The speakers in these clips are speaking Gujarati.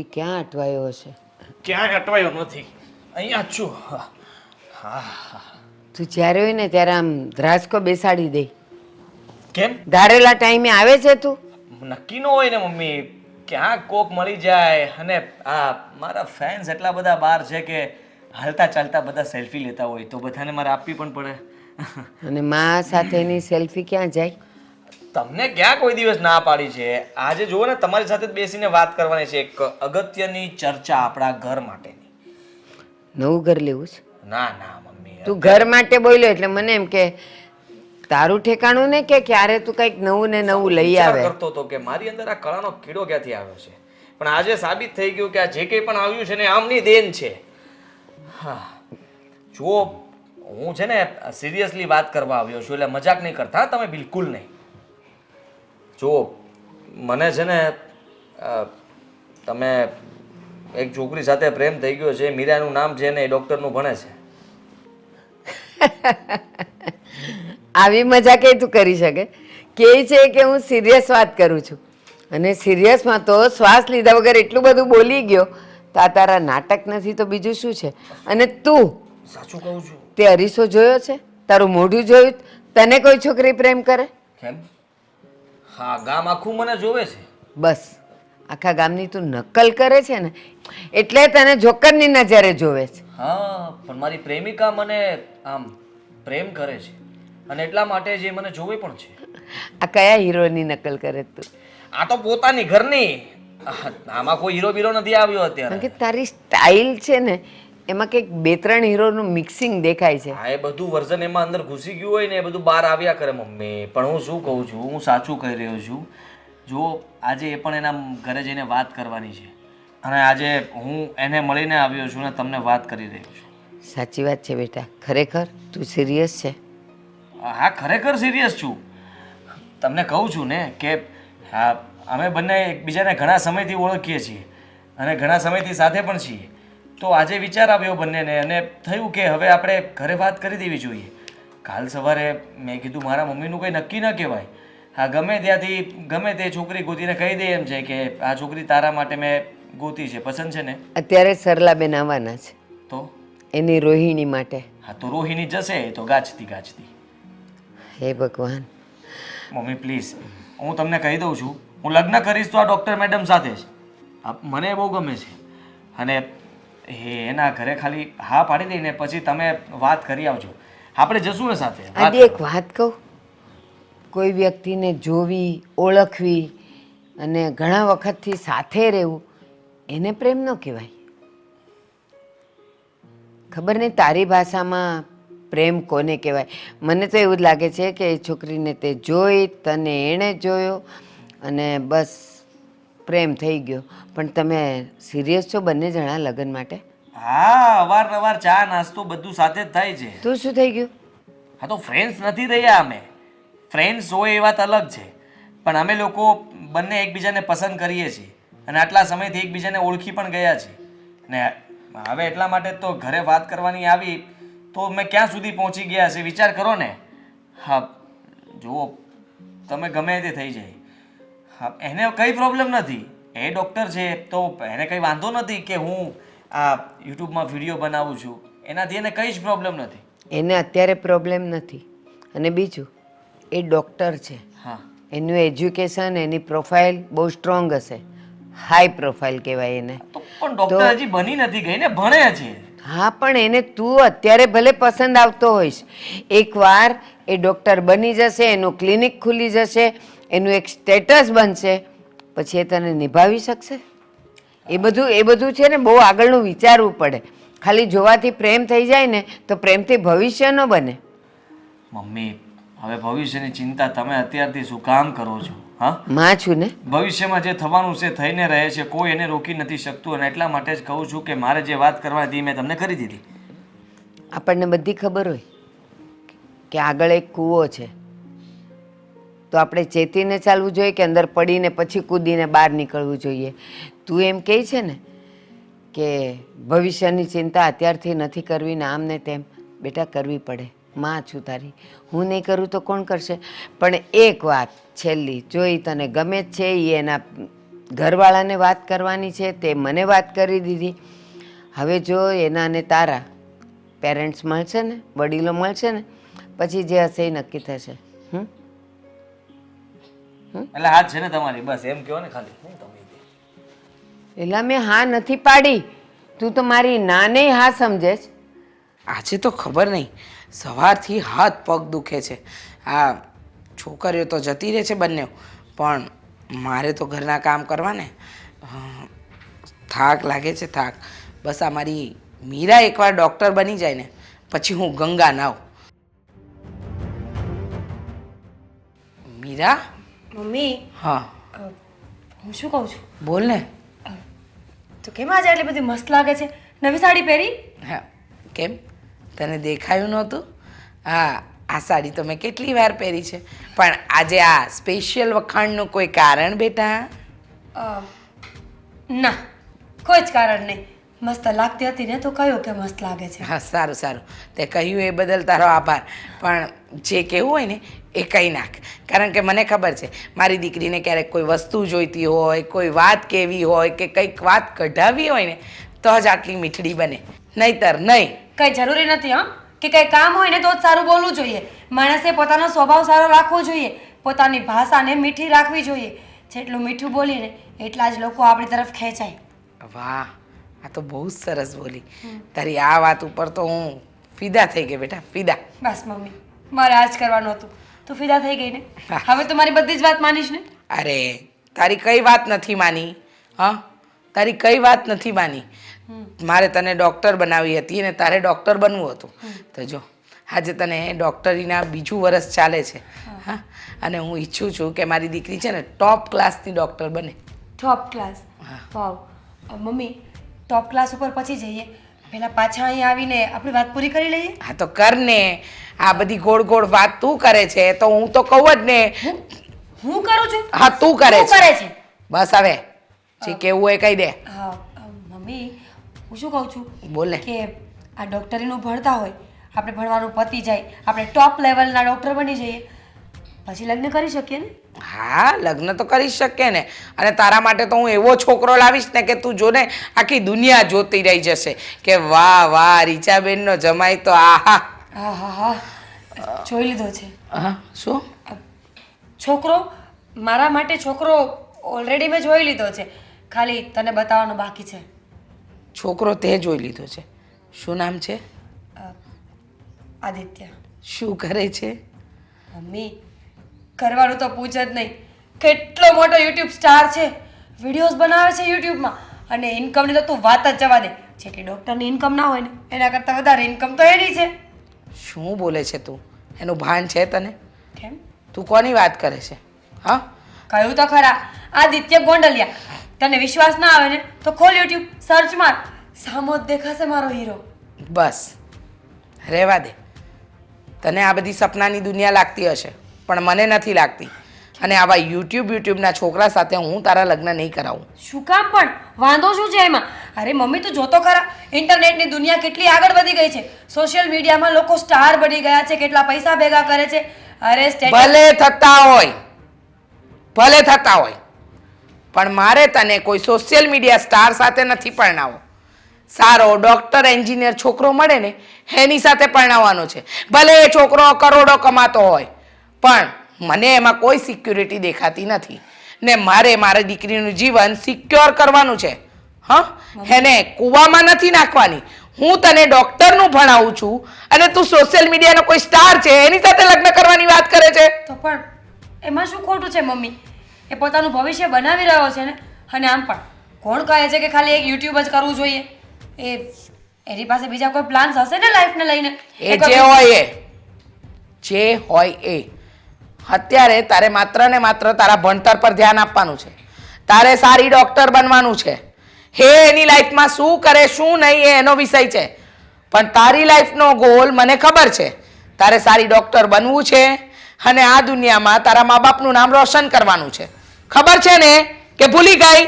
સુધી ક્યાં અટવાયો હશે? ક્યાંય અટવાયો નથી. અહીંયા જ છું. હા. હા હા. તું જ્યારે હોય ને ત્યારે આમ ધ્રાસકો બેસાડી દે. કેમ? ધારેલા ટાઈમે આવે છે તું? નક્કી ન હોય ને મમ્મી. ક્યાં કોક મળી જાય અને આ મારા ફેન્સ એટલા બધા બહાર છે કે હાલતા ચાલતા બધા સેલ્ફી લેતા હોય તો બધાને મારે આપવી પણ પડે. અને મા સાથેની સેલ્ફી ક્યાં જાય? તમને ક્યાં કોઈ દિવસ ના પાડી છે? આજે જુઓ ને તમારી સાથે જ બેસીને વાત કરવાની છે એક અગત્યની ચર્ચા આપણા ઘર માટેની. નવું ઘર લેવું છે? ના ના મમ્મી. તું ઘર માટે બોલ્યો એટલે મને એમ કે તારું ઠેકાણું ને કે ક્યારે તું કંઈક નવું ને નવું લઈ આવે? કરતો તો કે મારી અંદર આ કળાનો કીડો ક્યાંથી આવ્યો છે? પણ આજે સાબિત થઈ ગયું કે આ જે કંઈ પણ આવ્યું છે ને આમની દેન છે. હા. જુઓ હું છે ને સિરિયસલી વાત કરવા આવ્યો છું એટલે મજાક નહીં કરતા તમે બિલકુલ નહીં. જુઓ મને છે ને તમે એક છોકરી સાથે પ્રેમ થઈ ગયો છે મીરાનું નામ છે ને એ ડૉક્ટરનું ભણે છે. આવી મજા કે તું કરી શકે? કે છે કે હું સિરિયસ વાત કરું છું. અને સિરિયસમાં તો શ્વાસ લીધા વગર એટલું બધું બોલી ગયો તો આ તારા નાટક નથી તો બીજું શું છે? અને તું? સાચું કહું છું. તે અરીસો જોયો છે? તારું મોઢું જોયું? તને કોઈ છોકરી પ્રેમ કરે? કેમ? હા ગામ આખું મને જોવે છે. બસ. આખા ગામની તું નકલ કરે છે ને એટલે તને જોકરની નજરે જોવે છે. હા પણ મારી પ્રેમિકા મને આમ પ્રેમ કરે છે અને એટલા માટે જે મને જોવે પણ છે. આ કયા હીરોની નકલ કરે તું? આ તો પોતાની ઘરની. આમાં કોઈ હીરો બીરો નથી આવ્યો કારણ અત્યારે કે તારી સ્ટાઇલ છે ને એમાં કંઈક બે ત્રણ હીરોનું મિક્સિંગ દેખાય છે. હા એ બધું વર્ઝન એમાં અંદર ઘૂસી ગયું હોય ને એ બધું બહાર આવ્યા કરે મમ્મી. પણ હું શું કહું છું હું સાચું કહી રહ્યો છું. જો આજે એ પણ એના ઘરે જઈને વાત કરવાની છે. અને આજે હું એને મળીને આવ્યો છું ને તમને વાત કરી રહ્યો છું. સાચી વાત છે બેટા. ખરેખર તું સિરિયસ છે? હા ખરેખર સિરિયસ છું. તમને કહું છું ને કે હા અમે બંને એકબીજાને ઘણા સમયથી ઓળખીએ છીએ અને ઘણા સમયથી સાથે પણ છીએ. તો આજે વિચાર આવ્યો બંનેને અને થયું કે હવે આપણે ઘરે વાત કરી દેવી જોઈએ. કાલ સવારે મેં કીધું મારા મમ્મીનું કંઈ નક્કી ન કહેવાય. હા ગમે ત્યાંથી ગમે તે છોકરી ગોતીને કહી દે એમ છે કે આ છોકરી તારા માટે મેં ગોતી છે પસંદ છે ને? અત્યારે સરલાબેન આવવાના છે. તો? એની રોહિણી માટે. હા તો રોહિણી જશે તો ગાજતી ગાજતી. હે ભગવાન. મમ્મી પ્લીઝ હું તમને કહી દઉં છું હું લગ્ન કરીશ તો આ ડૉક્ટર મેડમ સાથે જ. મને બહુ ગમે છે. અને એ એના ઘરે ખાલી હા પાડી દઈને પછી તમે વાત કરી આવજો. આપણે જશું ને સાથે. આજે એક વાત કહું? કોઈ વ્યક્તિને જોવી ઓળખવી અને ઘણા વખતથી સાથે રહેવું એને પ્રેમ ન કહેવાય. ખબર નહીં તારી ભાષામાં પ્રેમ કોને કહેવાય? મને તો એવું જ લાગે છે કે એ છોકરીને તે જોઈ તને એણે જોયો અને બસ પ્રેમ થઈ ગયો. પણ તમે સિરિયસ છો બંને જણા લગ્ન માટે? હા અવારનવાર ચા નાસ્તો બધું સાથે જ થાય છે. તો શું થઈ ગયું? હા તો ફ્રેન્ડ્સ નથી રહ્યા અમે. ફ્રેન્ડ્સ હોય એ વાત અલગ છે. પણ અમે લોકો બંને એકબીજાને પસંદ કરીએ છીએ. અને આટલા સમયથી એકબીજાને ઓળખી પણ ગયા છીએ. ને હવે એટલા માટે તો ઘરે વાત કરવાની આવી તો મેં ક્યાં સુધી પહોંચી ગયા છે? વિચાર કરો ને. હા જુઓ તમે ગમે તે થઈ જાય. હા એને કંઈ પ્રોબ્લેમ નથી. એ ડૉક્ટર છે તો એને કંઈ વાંધો નથી કે હું આ યુટ્યુબમાં વીડિયો બનાવું છું. એનાથી એને કંઈ જ પ્રોબ્લેમ નથી. એને અત્યારે પ્રોબ્લેમ નથી. અને બીજું એ ડૉક્ટર છે. હા. એનું એજ્યુકેશન એની પ્રોફાઇલ બહુ સ્ટ્રોંગ હશે. હાઈ પ્રોફાઇલ કહેવાય એને. પણ ડૉક્ટર હજી બની નથી ગઈ ને ભણે છે. હા પણ એને તું અત્યારે ભલે પસંદ આવતો હોઈશ. એકવાર એ ડૉક્ટર બની જશે એનું ક્લિનિક ખુલી જશે એનું એક સ્ટેટસ બનશે પછી એ તને નિભાવી શકશે. એ બધું એ બધું છે ને બહુ આગળનું વિચારવું પડે. ખાલી જોવાથી પ્રેમ થઈ જાય ને તો પ્રેમથી ભવિષ્ય ન બને. મમ્મી હવે ભવિષ્યની ચિંતા તમે અત્યારથી શું કામ કરો છો? હા? માં છું ને. ભવિષ્યમાં જે થવાનું છે થઈને રહે છે કોઈ એને રોકી નથી શકતું. અને એટલા માટે જ કહું છું કે મારે જે વાત કરવા હતી મેં તમને કરી દીધી. આપણને બધી ખબર હોય કે આગળ એક કૂવો છે. તો આપણે ચેતીને ચાલવું જોઈએ કે અંદર પડીને પછી કૂદીને બહાર નીકળવું જોઈએ? તું એમ કહે છે ને કે ભવિષ્યની ચિંતા અત્યારથી નથી કરવી ને આમ તેમ. બેટા, કરવી પડે. માં છું તારી. હું નહીં કરું તો કોણ કરશે? પણ એક વાત છેલ્લી, જો એ તને ગમે જ છે એ એના ઘરવાળાને વાત કરવાની છે, તે મને વાત કરી દીધી. હવે જો એના અને તારા પેરેન્ટ્સ મળશે ને, વડીલો મળશે ને, પછી જે હશે એ નક્કી થશે. એટલે હાથ છે ને તમારી બસ એમ કહો ને ખાલી. હું તમે એટલે મેં હા નથી પાડી. તું તો મારી નાને હા સમજે છે આજે તો ખબર નહીં. સવારથી હાથ પગ દુખે છે. આ છોકરીઓ તો જતી રહે છે બંને પણ મારે તો ઘરના કામ કરવા ને થાક લાગે છે થાક. બસ આ મારી મીરા એકવાર ડૉક્ટર બની જાય ને પછી હું ગંગા નાવ. મીરા? મમ્મી હા. હું શું કહું છું? બોલ ને. તો કેમ આજે એટલી બધી મસ્ત લાગે છે? નવી સાડી પહેરી? હા. કેમ? તને દેખાયું નહોતું? હા આ સાડી તો મેં કેટલી વાર પહેરી છે. પણ આજે આ સ્પેશિયલ વખાણનું કોઈ કારણ બેટા? ના કોઈ જ કારણ નહીં. મસ્ત લાગતી હતી ને તો કહ્યું કે મસ્ત લાગે છે. હા સારું સારું. તે કહ્યું એ બદલ તારો આભાર. પણ જે કહેવું હોય ને એ કહી નાખ. કારણ કે મને ખબર છે મારી દીકરીને ક્યારેક કોઈ વસ્તુ જોઈતી હોય કોઈ વાત કહેવી હોય કે કંઈક વાત કઢાવી હોય ને તો જ આટલી મીઠડી બને. નહીતર નહીં. કંઈ જરૂરી નથી હા? કે કંઈ કામ હોય ને તો જ સારું બોલવું જોઈએ. માણસે પોતાનો સ્વભાવ સારો રાખવો જોઈએ. પોતાની ભાષાને મીઠી રાખવી જોઈએ. જેટલું મીઠું બોલીને એટલા જ લોકો આપણી તરફ ખેંચાય. વાહ આ તો બહુ જ સરસ બોલી. તારી આ વાત ઉપર તો હું ફિદા થઈ ગઈ બેટા ફિદા. બસ મમ્મી મારે આ જ કરવાનું હતું. તું ફિદા થઈ ગઈ ને? હવે તો મારી બધી જ વાત માનીશ ને? અરે તારી કઈ વાત નથી માની હા? તારી કઈ વાત નથી માની? મારે તને ડૉક્ટર બનાવી હતી અને તારે ડૉક્ટર બનવું હતું. તો જો આજે તને ડૉક્ટરીના બીજું વરસ ચાલે છે હા. અને હું ઈચ્છું છું કે મારી દીકરી છે ને ટોપ ક્લાસની ડૉક્ટર બને. Top class? વાવ. અ, મમ્મી ટોપ ક્લાસ ઉપર પછી જઈએ. પહેલા પાછા અહીં આવીને આપણી વાત પૂરી કરી લઈએ? હા તો કર ને આ બધી ગોળ ગોળ વાત તું કરે છે તો હું તો કહું જ ને. હું કરું છું? હા તું કરે છે. કરે છે. બસ હવે જે કેવું હોય કહી દે. હા મમ્મી હું શું કહું છું? બોલે. કે આ ડૉક્ટરીનું ભણતા હોય આપણે ભણવાનું પતી જાય આપણે ટોપ લેવલના ડોક્ટર બની જઈએ. પછી લગ્ન કરી શકીએ ને? હા લગ્ન તો કરી શકીએ ને. અને તારા માટે તો હું એવો છોકરો લાવીશ ને કે તું જો ને આખી દુનિયા જોતી રહી જશે. કે વાહ વાહ રીચાબેનનો જમાઈ તો આહા. હા હા હા. જોઈ લીધો છે. હા શું? છોકરો મારા માટે છોકરો ઓલરેડી મેં જોઈ લીધો છે. ખાલી તને બતાવવાનો બાકી છે. છોકરો તે જોઈ લીધો છે. શું નામ છે? આદિત્ય. શું કરે છે? મમ્મી કરવાનું તો પૂછ જ નહીં. કેટલો મોટો યુટ્યુબ સ્ટાર છે. વિડીયોઝ બનાવે છે યુટ્યુબમાં અને ઇન્કમની તો તું વાત જ જવા દે. જેટલી ડૉક્ટરની ઇન્કમ ના હોય ને એના કરતાં વધારે ઇન્કમ તો એની છે. શું બોલે છે તું? એનું ભાન છે તને? કેમ? તું કોની વાત કરે છે? હા? કહ્યું તો ખરા. આદિત્ય ગોંડલિયા. તને વિશ્વાસ ના આવે ને તો ખોલ યુટ્યુબ સર્ચ માર. સામો જ દેખાશે મારો હીરો બસ. રહેવા દે. તને આ બધી સપનાની દુનિયા લાગતી હશે. પણ મને નથી લાગતી. અને આવા યુટ્યુબ યુટ્યુબના છોકરા સાથે હું તારા લગ્ન નહીં કરાવું. શું કામ પણ? વાંધો શું છે એમાં? અરે મમ્મી તું જોતો ખરા. ઇન્ટરનેટની દુનિયા કેટલી આગળ વધી ગઈ છે. સોશિયલ મીડિયામાં લોકો સ્ટાર બની ગયા છે કેટલા પૈસા ભેગા કરે છે. અરે ભલે થતા હોય. ભલે થતા હોય. પણ મારે તને કોઈ સોશિયલ મીડિયા સ્ટાર સાથે નથી પરણાવો. સારો ડોક્ટર એન્જિનિયર છોકરો મળે ને એની સાથે પરણાવવાનો છે. ભલે એ છોકરો કરોડો કમાતો હોય. પણ મને એમાં કોઈ સિક્યુરિટી દેખાતી નથી. ને મારે મારા દીકરીનું જીવન સિક્યોર કરવાનું છે. હા? એને કૂવામાં નથી નાખવાની. હું તને ડોક્ટરનું ભણાવું છું અને તું સોશિયલ મીડિયાનો કોઈ સ્ટાર છે એની સાથે લગ્ન કરવાની વાત કરે છે? તો પણ એમાં શું ખોટું છે મમ્મી? એ પોતાનું ભવિષ્ય બનાવી રહ્યો છે ને? અને આમ પણ કોણ કહે છે કે ખાલી એક યુટ્યુબ જ કરવું જોઈએ? એ એની પાસે બીજા કોઈ પ્લાન્સ હશે ને લાઈફને લઈને? એ જે હોય એ. જે હોય એ. અત્યારે તારે માત્ર ને માત્ર તારા ભણતર પર ધ્યાન આપવાનું છે. તારે સારી ડોક્ટર બનવાનું છે. હે એની લાઈફમાં શું કરે શું નહીં એ એનો વિષય છે. પણ તારી લાઈફનો ગોલ મને ખબર છે. તારે સારી ડોક્ટર બનવું છે અને આ દુનિયામાં તારા મા બાપનું નામ રોશન કરવાનું છે. ખબર છે ને કે ભૂલી ગઈ?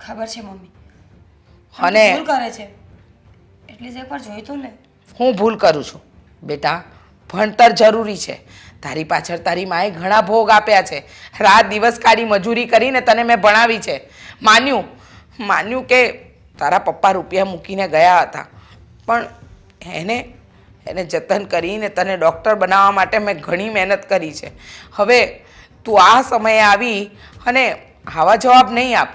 ખબર છે મમ્મી. અને ભૂલ કરે છે. એટલે જ એકવાર જોઈ તો લે હું ભૂલ કરું છું. બેટા ભણતર જરૂરી છે. તારી પાછળ તારી માએ ઘણા ભોગ આપ્યા છે. રાત દિવસ કાઢી મજૂરી કરીને તને મેં ભણાવી છે. માન્યું માન્યું કે તારા પપ્પા રૂપિયા મૂકીને ગયા હતા. પણ એને એને જતન કરીને તને ડૉક્ટર બનાવવા માટે મેં ઘણી મહેનત કરી છે. હવે તું આ સમયે આવી અને આવા જવાબ નહીં આપ.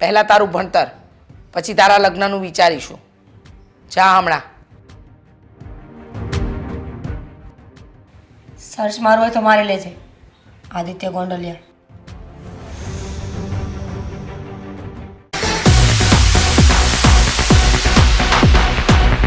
પહેલાં તારું ભણતર, પછી તારા લગ્નનું વિચારીશું. જા હમણાં. સર્ચ મારું હોય તો મારી લેજે. આદિત્ય ગોંડલિયા.